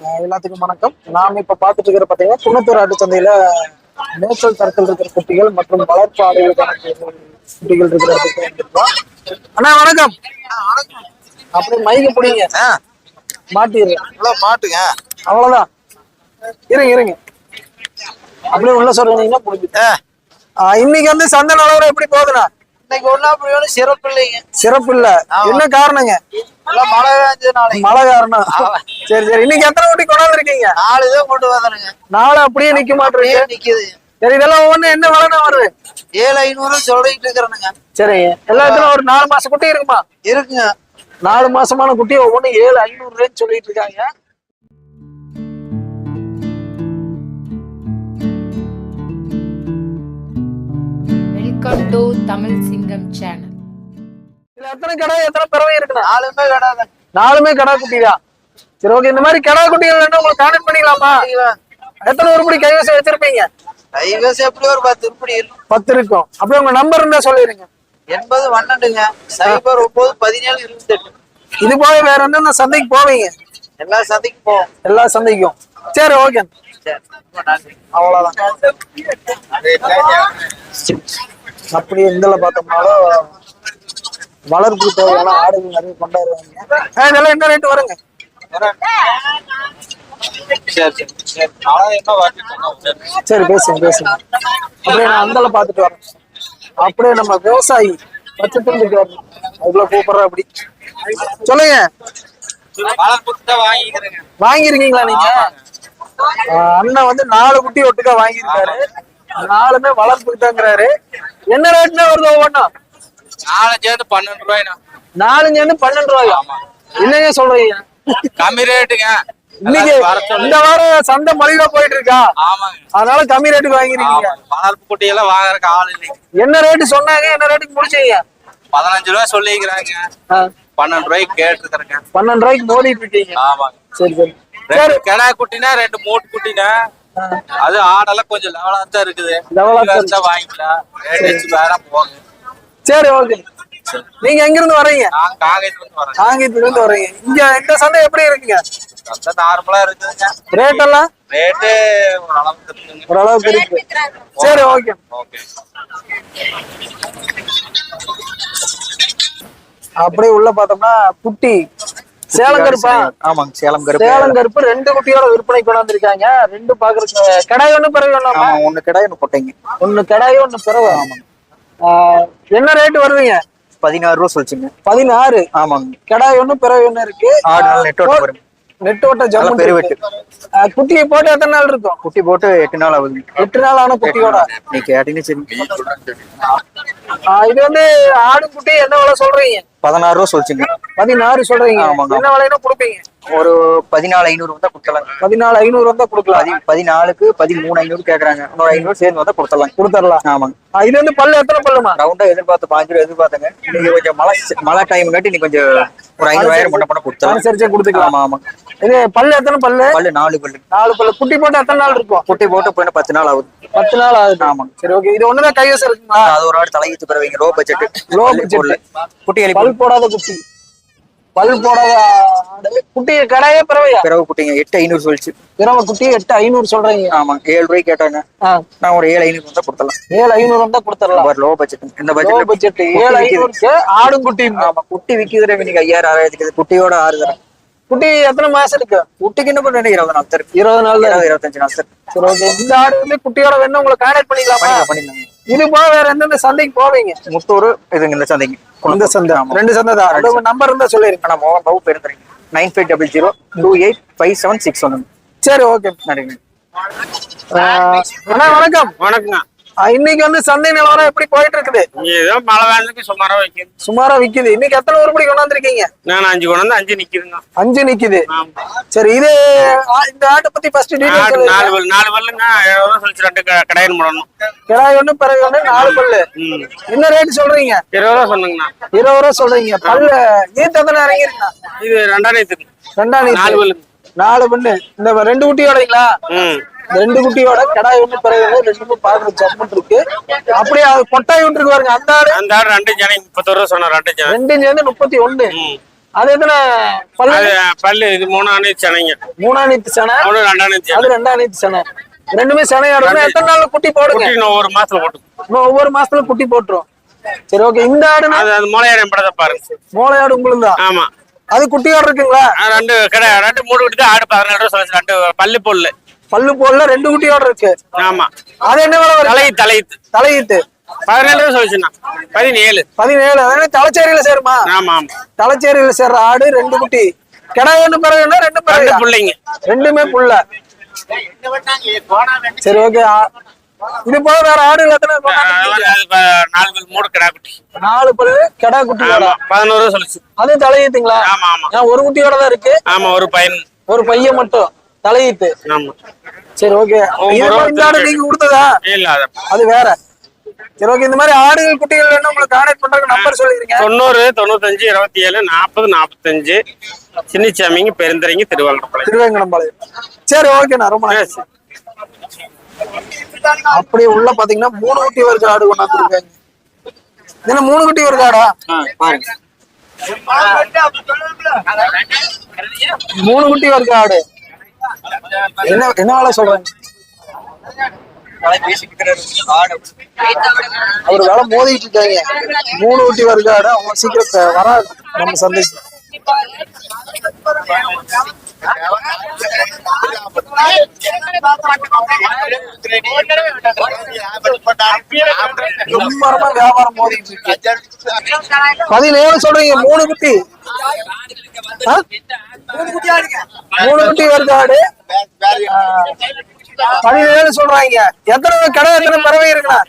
எல்லாத்துக்கும் வணக்கம். நாம் இப்ப பார்த்துட்டு இருக்கிற பாத்தீங்கன்னா குன்னத்தூர் ஆட்டு சந்தையில மேய்ச்சல் தரத்தில் இருக்கிற குட்டிகள் மற்றும் வளர்ப்பு ஆடுகளுக்கான குட்டிகள் இருக்கிற. அண்ணா வணக்கம். அப்படியே மைக்கு பிடிங்க. இவ்வளவு மாட்டுங்க. அவ்வளவுதான். இருங்க இருங்க. அப்படியே உள்ள சொல்றீங்கன்னா புரிஞ்சுது இன்னைக்கு வந்து சந்தை நிலவரம் எப்படி போகுதுண்ணா? இன்னைக்கு வேணும் சிறப்பு இல்லைங்க. சிறப்பு இல்ல. என்ன காரணங்க? மழை மழை காரணம். சரி சரி. இன்னைக்கு எத்தனை குட்டி கொண்டாந்து இருக்கீங்க நாலு இதை கொண்டு வந்தானுங்க நாளை அப்படியே நிக்க மாட்டீங்க நிக்குது. சரி இதெல்லாம் ஒவ்வொன்று என்ன விலைண்ணா வருது? ஏழு ஐநூறு சொல்லிட்டு இருக்கிறானுங்க. சரி எல்லாத்துலயும் ஒரு நாலு மாசம் குட்டி இருக்குமா? இருக்குங்க. நாலு மாசமான குட்டி ஒவ்வொன்று ஏழு ஐநூறு சொல்லிட்டு இருக்காங்க. வெல்கம் டு தமிழ் சிங்கம் சேனல். எத்தனை கடை எத்தனை பிறவை இருக்குண்ணா நாலுமே கிடாது நாலுமே கடா குட்டி தான் சரி ஓகே இந்த மாதிரி கடா குட்டிகள் வேணா உங்களுக்கு கான்டெக்ட் பண்ணிக்கலாமா? எத்தனை உருப்படி கைவசம் வச்சிருப்பீங்க? கைவசம் எப்படி ஒரு பத்து உருப்படி இருக்கும்? பத்து இருக்கும். அப்படியே உங்க நம்பர் இருந்தா சொல்லிடுங்க. எண்பது பன்னெண்டுங்க. சைபர் ஒன்பது பதினேழு இருபத்தெட்டு. இது போக வேற எந்தெந்த சந்தைக்கு போவீங்க? எல்லா சந்தைக்கும் போவோம். எல்லா சந்தைக்கும். சரி ஓகே அவ்வளவுதான். அப்படி இதில் பார்த்தோம்னாலும் வளர்ப்பு தேவையான ஆடுகள் நிறைய கொண்டாடுவாங்க. ஆ, இதெல்லாம் என்ன ரேட் வருங்க? சரி பேசுங்க பேசுங்க அப்படியே நான் அந்தல பார்த்துட்டு வரேன். அப்படியே நம்ம விவசாயி பச்சைத்தண்டுக்கு வரணும். அதுக்குள்ள கூப்பிடுறேன் அப்படி. சொல்லுங்க. வாங்கிருக்கீங்களா நீங்க? அண்ணன் வந்து நாலு குட்டி ஒட்டுக்கா வாங்கியிருக்காரு. நாலுமே வளர்ப்புக்கு தாங்கிறாரு. என்ன ரேட்னா வருது ஒவ்வொன்றும்? நாலு சேர்ந்து பன்னெண்டு ரூபாய்ண்ணா. நாலுங்க வந்து பன்னெண்டு ரூபாயா? என்னங்க சொல்றீங்க? கம்மி ரேட்டுங்க. இன்னைக்கு இந்த வாரம் சந்தை மலிவா போயிட்டு இருக்கா அதனால கம்மி ரேட்டுக்கு வாங்கிருக்கீங்க வளர்ப்பு குட்டியெல்லாம் வாங்குறதுக்கு ஆள் இல்லைங்க. என்ன ரேட்டு சொன்னாங்க? என்ன ரேட்டுக்கு முடிச்சீங்க? பதினஞ்சு ரூபாய் சொல்லிக்கிறாங்க. பன்னெண்டு ரூபாய்க்கு கேட்டுருக்கிறேங்க பன்னெண்டு ரூபாய்க்கு மோடிட்டு இருக்கீங்க ஆமாங்க. சரி சரி. ரெண்டு கிடா குட்டினா ரெண்டு மூட்டு குட்டினா அது ஆடெல்லாம் கொஞ்சம் லெவலா தான் இருக்குது. லெவலா வாங்கிக்கலாம். வேற போங்க. சரி ஓகே நீங்க எங்க இருந்து வர்றீங்க? நான் காங்கேயத்துல இருந்து வர்றீங்க. இங்க இந்த சந்தை எப்படி இருக்குங்க? சந்தை நார்மலா இருக்குதுங்க. ரேட் எல்லாம்? ரேட்டு இருக்குங்க ஓரளவுக்கு இருக்கு. சரி ஓகே ஓகே அப்படியே உள்ள பார்த்தோம்னா குட்டி. சேலம் கருப்பா ஆமாங்க சேலம் கருப்பு. சேலம் கருப்பு ரெண்டு குட்டியோட விற்பனை கொண்டாந்துருக்காங்க ரெண்டு பாக்குறதுக்கு கடாய் ஒண்ணு பிறகு ஒண்ணாமா ஒண்ணு கிடா ஒண்ணு பொட்டைங்க ஒண்ணு கடாய் ஒண்ணு பிறகு ஆஹ், என்ன ரேட் வருதுங்க? பதினாறு ரூபா சொல்லிச்சுங்க. பதினாறு? ஆமாங்க. கடாய் ஒண்ணு பிறகு ஒண்ணு இருக்கு. ஆடு நல்ல நெட் ஓட்ட பாருங்க நெட் ஓட்ட ஜம்மு பெருவெட்டு. குட்டியை போட்டு எத்தனை நாள் இருக்கும்? குட்டி போட்டு எட்டு நாள் ஆகுதுங்க. எட்டு நாள் ஆன குட்டியோட? நீ கேட்டீங்கன்னு சரி. இது வந்து ஆடு குட்டி என்ன விலை சொல்றீங்க? பதினாறு ரூபா சொல்லிச்சுங்க. பதினாறு சொல்றீங்க. ஆமாங்க. என்ன கொடுப்பீங்க? ஒரு பதினாலு ஐநூறு வந்தா கொடுத்தலாம் பதினாலு ஐநூறு வந்தா கொடுக்கலாம். பதி பதினாலுக்கு பதிமூணு ஐநூறு கேக்குறாங்க. இன்னொரு ஐநூறு சேர்ந்து வந்தா கொடுத்துடலாம். கொடுத்துடலாம். ஆமாங்க. இது வந்து பல்லு எத்தனை பல்லுமா? ரவுண்டா எதிர்பார்த்து பாஞ்சு ரூபா எதிர்பார்த்தங்க. இன்னைக்கு கொஞ்சம் மழை மழை டைம் காட்டி நீ கொஞ்சம் ஒரு ஐநூறாயிரம் பண்ண பண்ண கொடுத்தலாம் அனுசரிச்சே கொடுத்துக்கலாம். ஆமா ஆமா. இது பல்லு எத்தனை பல்லு? பல்லு நாலு பல்லு. நாலு பல்லு. குட்டி போட்டு எத்தனை நாள் இருக்கும்? குட்டி போட்டு போயினா பத்து நாள் ஆகுது. பத்து நாள் ஆகுது. ஆமாங்க சரி ஓகே இது ஒண்ணுதான் கைவசம் இருக்குங்களா அது ஒரு ஆடு தலையீத்து பிறவைங்க. Low budget Low budget. குட்டி எலி பல் போடாத குட்டி. பல் போடாத ஆடு. குட்டி கடையே பிறவையா? பிறவு குட்டிங்க எட்டு ஐநூறு சொல்லிச்சு. பிறவை குட்டி எட்டு ஐநூறு சொல்றீங்க. ஆமாங்க ஏழு ரூபாய்க்கு கேட்டாங்க. நான் ஒரு ஏழு ஐநூறு வந்தா கொடுத்தலாம் ஏழு ஐநூறு வந்தா கொடுத்துடலாம். லோ பட்ஜெட் இந்த பட்ஜெட் பட்ஜெட் ஏழு ஐநூறுக்கு ஆடும் குட்டி. ஆமா குட்டி விக்குதுற இன்னைக்கு ஐயாயிரம் ஆறாயிரத்துக்கு. குட்டியோட ஆறு தரேன் குட்டி எத்தனை மாசம் இருக்கு? குட்டிக்கு என்ன பண்ண இருபது நாள் தரும் இருபது நாள் தான். இருபது இருபத்தஞ்சு நாள். தரும் சரி ஓகே. இந்த ஆடு வந்து குட்டியோட வேணும் உங்களை கான்டாக்ட் பண்ணிக்கலாமா? பண்ணிக்கலாம் இது போக வேற எந்தெந்த சந்தைக்கு போவீங்க? முத்தூர் இதுங்க இந்த சந்தைக்கு. இந்த சந்தை. ரெண்டு சந்தை தான். அது உங்க நம்பர் இருந்தா சொல்லிருங்க. ஆனா மோகன் Babu பெருந்துறீங்க nine five double zero two eight five seven six one சரி ஓகே. நன்றிங்க அண்ணா வணக்கம். வணக்கங்க ஆ, இன்னைக்கு வந்து சந்தை நிலவரம் எப்படி போயிட்டு இருக்குது ஏதோ மழை வேலைக்கு சுமாரா வைக்குது. சுமாரா விக்குது. இன்னைக்கு எத்தனை உருப்படி கொண்டாந்துருக்கீங்க? நான் அஞ்சு கொண்டு வந்து அஞ்சு நிக்குதுங்க. அஞ்சு நிக்குது. சரி இது இந்த ஆட்டை பத்தி ஃபர்ஸ்ட் டீடைல் நாலு பல்லு நாலு பல்லுங்க. ரூபா சொல்லிச்சு ரெண்டு கடையன் போடணும். கிடாய் ஒண்ணு பிறகு ஒண்ணு நாலு பல்லு. என்ன ரேட் சொல்றீங்க? இருபது ரூபா சொன்னீங்கண்ணா இருபது ரூபா சொல்றீங்க. பல்லு நீத்து எத்தனை இறங்கிருக்கா இது ரெண்டாயிரத்துக்கு ரெண்டாம் நீத்து. நாலு பல்லு நாலு பல்லு. இந்த ரெண்டு குட்டியோடங்களா? ம். இந்த ரெண்டு குட்டியோட கடாய் ஒண்ணு பிறகு ரெண்டுமே பாக்குற ஜம்முன் இருக்கு. அப்படியே அது கொட்டாய் ஒன்று இருக்கு பாருங்க அந்த ஆடு அந்த ஆடு ரெண்டு ஜனம் முப்பத்தொரு ரூபா சொன்னேன் ரெண்டு ஜனம் ரெண்டு சேர்ந்து முப்பத்தி ஒண்ணு. அது எத்தனை பல்லு? அது பல்லு இது மூணாம் நீத்து சனை. ஒன்று ரெண்டானு அது ரெண்டாம் நீத்து சனை. ரெண்டுமே சனையாடு எத்தனை நாள்ல குட்டி போடுங்க? ஒரு மாசத்துல போட்டு. ஒவ்வொரு மாசத்துல குட்டி போட்டுரும். சரி ஓகே. இந்த ஆடுனா? அது அது மூளையாரம் படத்தை பாருங்க. மோளையாடு உங்களுக்கு தான் ஆமா. அது குட்டியோட இருக்குங்களா? அது ரெண்டு கடை ரெண்டு மூணு குட்டி தான் ஆடு பதினெட்டு ரூபா சொல்லிச்சு ரெண்டு பல்லு பொல்லு பல்லு போடல ரெண்டு குட்டியோட இருக்கு. ஆமா. அது என்ன விலை தலை தலைத்து தலையீட்டு. பதினேழு சொல்லிச்சுண்ணா. பதினேழு. பதினேழு. அதாவது தலைச்சேரியில சேருமா? ஆமா ஆமா. தலைச்சேரியில சேர்ற ஆடு ரெண்டு குட்டி. கிடா ஒண்ணு பிறகு என்ன ரெண்டு பிறகு பிள்ளைங்க. ரெண்டுமே புள்ள. சரி ஓகே இது போல வேற ப- நாலு மூணு கடா குட்டி. நாலு பல்லு கிடா குட்டி பதினோரு சொல்லிச்சு. அது தலையீத்துங்களா ஆமா ஆமா. ஒரு குட்டியோட தான் இருக்கு. ஆமா ஒரு பையன். ஒரு பையன் மட்டும். ஆமா. சரி ஓகே இந்த ஆடு நீங்க கொடுத்ததா? இல்ல அது வேற. சரி ஓகே இந்த மாதிரி ஆடுகள் குட்டிகள் வேணும் உங்களுக்கு கான்டாக்ட் பண்றதுக்கு நம்பர் சொல்லிருங்க தொண்ணூறு தொண்ணூத்தஞ்சு இருபத்தி ஏழு நாற்பது நாற்பத்தஞ்சு சின்னிச்சாமிங்க பெருந்தரைங்க திருவாங்கப்பாளையம் திருவேங்கடம்பாளையம். சரி ஓகேண்ணா ரொம்ப நன்றி. அப்படியே உள்ள பாத்தீங்கன்னா மூணு குட்டி வரைக்கும் ஆடு கொண்டாந்துருக்காங்க என்ன மூணு குட்டி ஆடா? பாருங்க. மூணு குட்டி வரைக்கும் ஆடு. என்ன என்ன வேலை சொல்றேன் ஆடு அவர் வேலை மோதிட்டு இருக்காங்க. மூணு ஊட்டி வரைக்கும் அவங்க சீக்கிரம் வராது. நம்ம சந்தைக்கு. வியாபாரம் இருக்கு பதினேழு சொல்றீங்க மூணு குட்டி. மூணு குட்டி வருது ஆடு. பதினேழு சொல்றாங்க. எத்தனை கடை எத்தனை பறவை இருக்குண்ணா?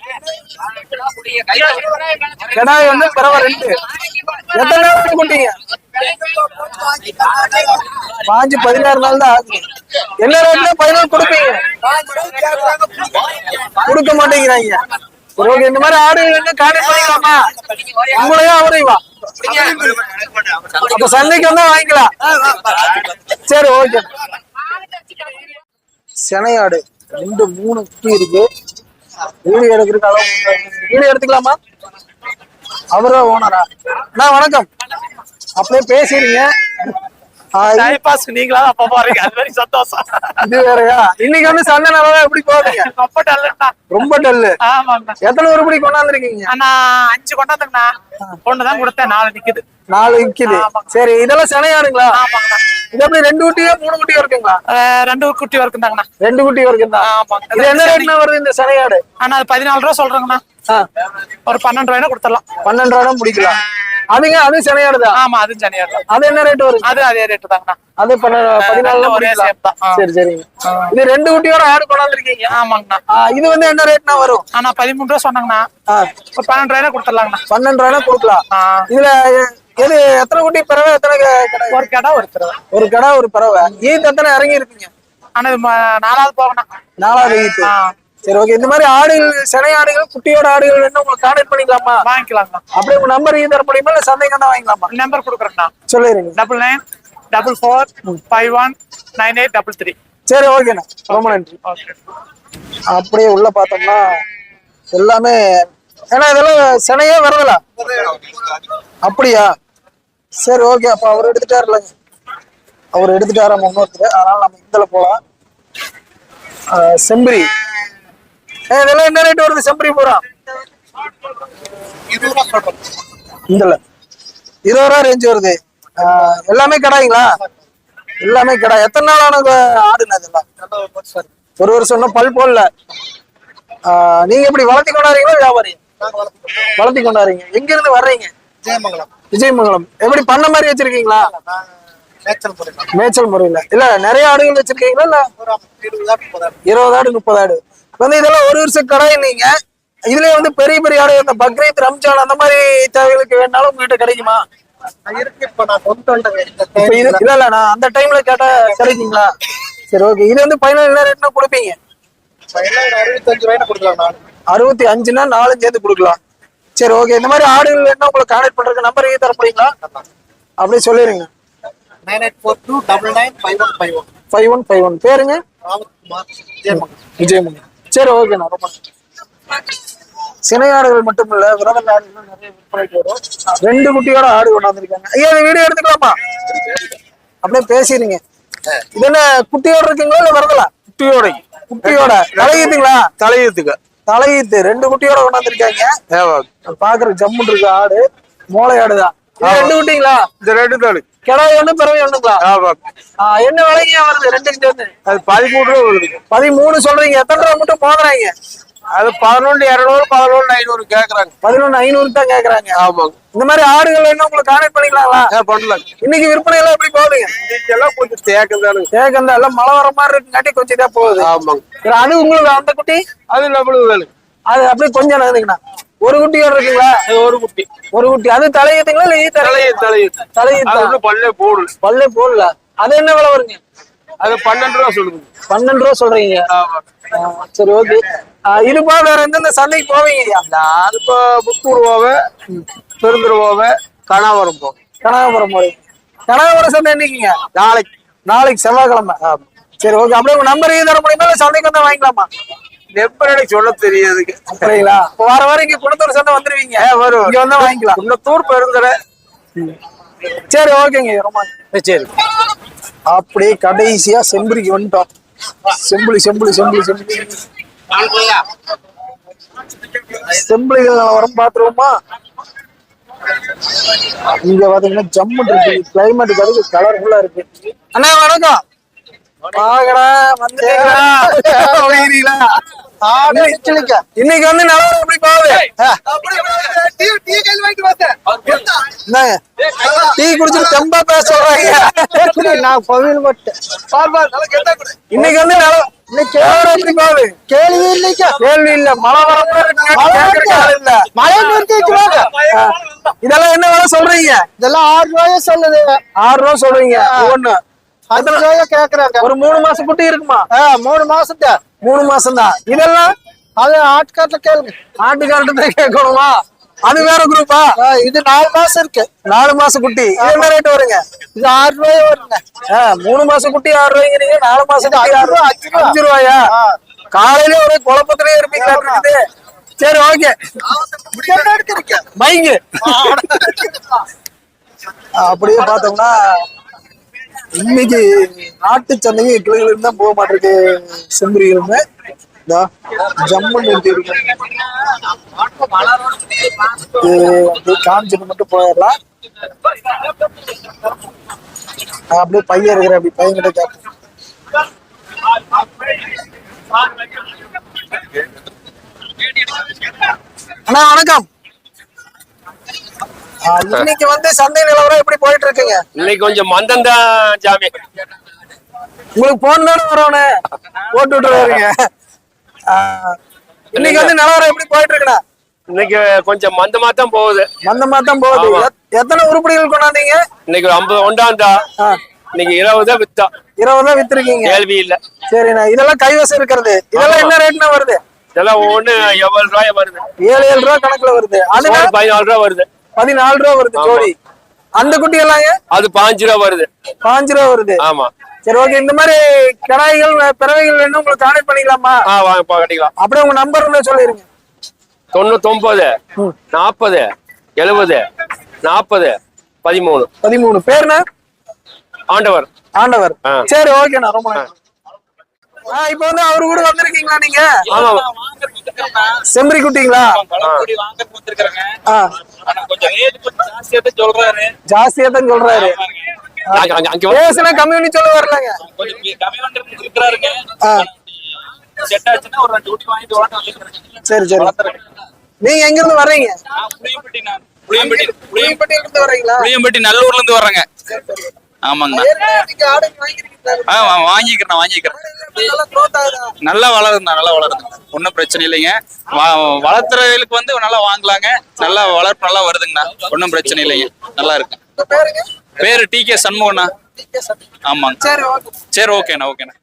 கிடாய் வந்து பறவை ரெண்டு. எத்தனை நாள் குட்டிங்க? பாஞ்சு பதினாறு நாள் தான் ஆகுது. என்ன ரேட்ல பதினாறு கொடுப்பீங்க? கொடுக்க மாட்டேங்கிறாங்க. சரி இந்த மாதிரி ஆடு வந்து கான்டாக்ட் பண்ணிக்கலாமா? உங்களையும் அவரையும் வா. அப்ப சந்தைக்கு வந்தா வாங்கிக்கலாம். சரி ஓகே செனையாடு ரெண்டு மூணு குட்டி இருக்கு. வீடியோ எடுக்கிறதுக்கு அளவு வீடியோ எடுத்துக்கலாமா? அவரா ஓனரா அண்ணா வணக்கம். அப்படியே பேசிடுங்க. டைம் பாஸ் நீங்களா? அப்ப பாருங்க அது மாதிரி சந்தோஷம். இது வேறயா? இன்னைக்கு வந்து சந்தை நல்லா எப்படி போகுதுங்க ரொம்ப டல்லுண்ணா. ரொம்ப டல்லு. எத்தனை உருப்படி கொண்டாந்துருக்கீங்க? அண்ணா அஞ்சு கொண்டாந்துங்கண்ணா. ஒண்ணு தான் கொடுத்தேன் நாலு நிக்குது. நாலு விக்குது சரி இதெல்லாம் செனையாடுங்களா இது எப்படி ரெண்டு குட்டியோ மூணு குட்டியோ இருக்குங்களா? ரெண்டு குட்டி இருக்குந்தாங்கண்ணா ரெண்டு குட்டி இருக்குதா? ஆமாங்க இது என்ன ரேட்னா வருது இந்த செனையாடு? அண்ணா அது பதினாலு ரூபா சொல்றேங்கண்ணா. ஒரு பன்னெண்டு ரூபாய்னா கொடுத்துடலாம். பன்னெண்டு ரூபா பிடிக்கலாம் அதுங்க அது செனையாடுதான் ஆமா அது தான் அது என்ன ரேட் வருது? அது அதே ரேட்டு தாங்கண்ணா அது பதினாலு ஒரே தான். ஆ. சரி சரிங்க. இது ரெண்டு குட்டியோட ஆடு கொண்டாந்துருக்கீங்க? ஆமாங்கண்ணா. இது வந்து என்ன ரேட்னா வரும்? அண்ணா பதிமூணு ரூபா சொன்னாங்கண்ணா. பன்னெண்டு ரூபாய்னா கொடுத்துடலாங்கண்ணா. பன்னெண்டு ரூபா கொடுக்கலாம். இதுல எது எத்தனை குட்டி பறவை எத்தனை ஒரு கடை ஒரு தடவை ஒரு கடை ஒரு பறவை. ஈத்து எத்தனை இறங்கி இருப்பீங்க இது ம- நாலாவது போகண்ணா நாலாவது ஈத்து ஆ. சரி ஓகே இந்த மாதிரி ஆடுகள் சினை ஆடுகள் குட்டியோட ஆடுகள் வேணும் உங்களுக்கு கான்டாக்ட் பண்ணிக்கலாமா? வாங்கிக்கலாங்கண்ணா அப்படியே உங்க நம்பர் தர முடியுமா இல்ல சந்தைக்கு வந்தா வாங்கிக்கலாமா? நம்பர் கொடுக்குறேங்கண்ணா சொல்லிடுங்க. Double nine double four five one nine eight double three சரி ஓகேண்ணா ரொம்ப நன்றி. ஓகே அப்படியே உள்ள பார்த்தோம்னா எல்லாமே ஏன்னா இதெல்லாம் சினையே வரதுல அப்படியா? சரி ஓகே அப்ப அவர் எடுத்துட்டாருலங்க அவர் எடுத்துட்டாரு நம்ம இன்னொருத்தர் அதனால நம்ம இதுல போலாம். செம்பரி. இதெல்லாம் என்ன ரேட் வருது? செம்பரி பூரா இதுல இருபது ரூபா ரேஞ்ச் வருது எல்லாமே கடாய்ங்களா? எல்லாமே கடை எத்தனை நாள் ஆனது ஆடுனா இதெல்லாம் ஒரு வருஷம் இன்னும் பல் போடல. நீங்க எப்படி வளர்த்தி கொண்டாடுறீங்களா வியாபாரி? வளர்த்தி கொண்டாடுறீங்க. எங்க இருந்து வர்றீங்க? ஜெயமங்கலம் விஜயமங்கலம். எப்படி பண்ண மாதிரி வச்சிருக்கீங்களா? மேய்ச்சல் முறையில். இல்ல நிறைய ஆடுகள் வச்சிருக்கீங்களா இல்ல? இருபது ஆடு முப்பது ஆடு. வந்து இதெல்லாம் ஒரு வருஷம் கடை நீங்க. இதுலயே வந்து பெரிய பெரிய ஆடு இந்த பக்ரீத் ரம்ஜான் அந்த மாதிரி தேவைகளுக்கு வேணாலும் உங்ககிட்ட கிடைக்குமா? இல்ல இல்ல நான் அந்த டைம்ல கேட்டா கிடைக்குங்களா? சரி ஓகே இது வந்து என்ன ரேட்னா கொடுப்பீங்க? அறுபத்தி அஞ்சுனா நாலு சேர்த்து கொடுக்கலாம். சரி ஓகே இந்த மாதிரி ஆடுகள் வேணா உங்களுக்கு கான்டாக்ட் பண்றதுக்கு நம்பர் தர முடியுங்களா சொல்லிடுங்க. Nine eight four two double nine five one five one five one five one பேருங்க? விஜயமங்கலம். சரி ஓகேண்ணா ரொம்ப நன்றி. சினை ஆடுகள் மட்டும் இல்ல விரத ஆடுகளும் நிறைய விற்பனைக்கு வரும். ரெண்டு குட்டியோட ஆடு கொண்டாந்துருக்காங்க. ஐயா வீடியோ எடுத்துக்கலாமா? அப்படியே பேசிடுங்க. இது என்ன குட்டியோட இருக்குங்களா இல்ல விரதலா? குட்டியோட. குட்டியோட. தலையீத்துங்களா? தலையத்துக்கு. தலையீத்து. ரெண்டு குட்டியோட கொண்டாந்துருக்காங்க. பாக்குற ஜம்முன் இருக்கு ஆடு மோளை ஆடுதான் ரெண்டு குட்டிங்களா? இந்த ரெண்டு தாடு. கிடாய் ஒண்ணு பிறவை ஒண்ணுங்களா? என்ன விலைங்க வருது? ரெண்டுக்கு சேர்ந்து. அது பதிமூணு ரூபா வருது. பதிமூணு சொல்றீங்க. எத்தனை ரூபா மட்டும் போதுறாங்க அது பதினொன்று இரநூறு பதினொன்று ஐநூறு கேக்குறாங்க. பதினொன்னு ஐநூறு தான் கேக்குறாங்க. ஆமாங்க இந்த மாதிரி ஆடுகள் என்ன உங்களுக்கு கான்டெக்ட் பண்ணிக்கலாங்களா? பண்ணலாம். இன்னைக்கு விற்பனை எல்லாம் எப்படி போகுதுங்க? இதெல்லாம் கொஞ்சம் தேக்கம் தானுங்க. தேக்கம் தான். எல்லாம் மழை வர மாதிரி இருக்குங்காட்டி கொஞ்சம் இதா போகுது. ஆமாங்க. அது உங்களுக்கு அந்த குட்டி? அது நம்மளுக்கு வேணும். அது அப்படியே கொஞ்சம் நகர்ந்துங்கண்ணா ஒரு குட்டியோட இருக்குங்களா? அது ஒரு குட்டி. ஒரு குட்டி. அது தலையத்துங்களா இல்ல ஈ தலைய தலையத்து தலையத்து அது தலையீத்து பல்லே போடல பல்லே போடல. அது என்ன விலை வருங்க? அது பன்னெண்டு ரூபா சொல்லுங்க. பன்னெண்டு ரூபா சொல்றீங்க. சரி ஓகே. இது போக வேற எந்தெந்த சந்தைக்கு போவீங்க? நான் இப்போ புத்தூர் போவேன் பெருந்துரு போவேன் கணாவரம் போவேன் கனகாபுரம் போறீங்க. கனகாபுரம் சந்தை என்னைக்குங்க? நாளைக்கு. நாளைக்கு செவ்வாய்க்கிழமை. சரி ஓகே. அப்படியே உங்க நம்பர் தர முடியுமா? சந்தைக்கு வந்தா வாங்கிக்கலாமா? எனக்கு சொல்ல தெரியாதுங்க அப்படிங்களா? வார வாரம் இங்க குணத்தூர் சந்தை வந்துருவீங்க. வரும். இங்க வந்தா வாங்கிக்கலாம். குன்னத்தூர் பெருந்துரை சரி ஓகேங்க ரொம்ப சரி. அப்படியே கடைசியா செம்புரிக்கு வந்துட்டோம். செம்புலி செம்புலி செம்புலி செம்புலி. செம்புலிகள் வரும் பாத்துருவோமா இங்க பாத்தீங்கன்னா ஜம்மு இருக்கு. கிளைமேட் கலர்ஃபுல்லா இருக்கு. அண்ணா வணக்கம். இன்னைக்கு வந்து நிலவரம் எப்படி என்னங்க? டீ குடிச்சிட்டு தெம்பா பேச சொல்றாங்க. நான் கோவில் மட்டும் இன்னைக்கு வந்து போகுது? கேள்வி இல்லைக்கா. கேள்வி இல்ல. மழை வர மாதிரி இருக்கு. கேட்கறதுக்கு ஆள் இல்ல. மழை. இதெல்லாம் என்ன வேலை சொல்றீங்க? இதெல்லாம் ஆறு ரூபாயா சொல்லுது. ஆறு ரூபா சொல்றீங்க. ஒண்ணு அஞ்சு ரூபாயா கேக்குறாங்க? ஒரு மூணு மாசம் குட்டி இருக்குமா? மூணு மாசத்தா மூணு மாசம் தான் இதெல்லாம் அது ஆட்காட்டில் கேளுங்க. ஆட்டுக்காரட்டு தான் கேட்கணுமா? அது வேற குரூப்பா இது நாலு மாசம் இருக்கு. நாலு மாசம் குட்டி. என்ன ரேட் வருங்க? இது ஆறு ரூபாயா வருங்க. மூணு மாசம் குட்டி ஆறு ரூபாய்ங்கிறீங்க நாலு மாசம் குட்டி அஞ்சு ஆறு ரூபா, ரூபா அஞ்சு ரூபா. அஞ்சு ரூபாயா? காலையில ஒரு குழப்பத்திலே இருப்பீங்களா இருக்குது சரி ஓகே. மைங்க அப்படியே பார்த்தோம்னா இன்னைக்கு நாட்டு சந்தைக்கு கிளைகள் தான் போக மாட்டிருக்கு செம்பரிகளுமே இதா, ஜம்முன்னு அப்படியே காமிச்சிட்டு மட்டும் போயிடலாம். நான் அப்படியே பையன் இருக்கிறேன் அப்படி பையன் கிட்ட கேட்பேன் அண்ணா வணக்கம். இன்னைக்கு வந்து சந்தை நிலவரம் எப்படி போயிட்டு இருக்குங்க இன்னைக்கு கொஞ்சம் மந்தம் தான் ஜாமி. உங்களுக்கு போன் தானே வரவனே போட்டு விட்டுருவாருங்க. இன்னைக்கு வந்து நிலவரம் எப்படி போயிட்டு இருக்குண்ணா இன்னைக்கு கொஞ்சம் மந்தமா தான் போகுது. மந்தமா தான் போகுது. எத்தனை உருப்படிகள் கொண்டாந்தீங்க? இன்னைக்கு ஐம்பது ஒண்டாந்தா ஆ, இன்னைக்கு இருபது தான் வித்தா இருபது தான் வித்துருக்கீங்க. கேள்வி இல்ல. சரிண்ணா இதெல்லாம் கைவசம் இருக்கிறது. இதெல்லாம் என்ன ரேட்னா வருது? இதெல்லாம் ஒண்ணு எவ்வளவு ரூபாய் வருது? ஏழு ஏழு ரூபா கணக்குல வருது. அது பதினாலு ரூபா வருது. பதினாலு ரூபா வருது ஜோடி. அந்த குட்டி எல்லாங்க? அது பாஞ்சு ரூபா வருது. பாஞ்சு ரூபா வருது. ஆமா. சரி ஓகே இந்த மாதிரி கிடாய்கள் பிறவைகள் வேணும் உங்களுக்கு கான்டெக்ட் பண்ணிக்கலாமா? ஆ வாங்கப்பா கட்டிக்கலாம். அப்படியே உங்க நம்பர் சொல்லிருங்க. தொண்ணூத்தொன்பது நாற்பது எழுபது நாற்பது பதிமூணு. பதிமூணு. பேருண்ணா ஆண்டவர். ஆண்டவர். ஆ. சரி ஓகேண்ணா ரொம்ப இப்போ வந்து அவரு கூட வந்திருக்கீங்களா நீங்க? ஆமா செம்பரி குட்டிங்களா? ஜாஸ்தியா தான் சொல்றாரு. பேசுனா கம்மி பண்ணி சொல்ல வரலங்க. சரி சரி. நீங்க எங்க இருந்து வர்றீங்க புளியம்பட்டியில இருந்து வர்றீங்களா? புளியம்பட்டி நல்லூர்ல இருந்து வர்றேங்க. ஆமாங்கண்ணா. ஆ வாங்கிக்கிறேன் வாங்கிக்கிறேன். நல்லா வளருதுண்ணா நல்லா வளருதுங்க ஒன்றும் பிரச்சனை இல்லைங்க. வளர்த்துறவங்களுக்கு வந்து நல்லா வாங்கலாங்க. நல்லா வளர்ப்பு நல்லா வருதுங்கண்ணா. ஒன்றும் பிரச்சனை இல்லைங்க. நல்லா இருக்கு. பேரு டி கே சண்முகண்ணா. ஆமாங்க. சரி ஓகேண்ணா ஓகேண்ணா.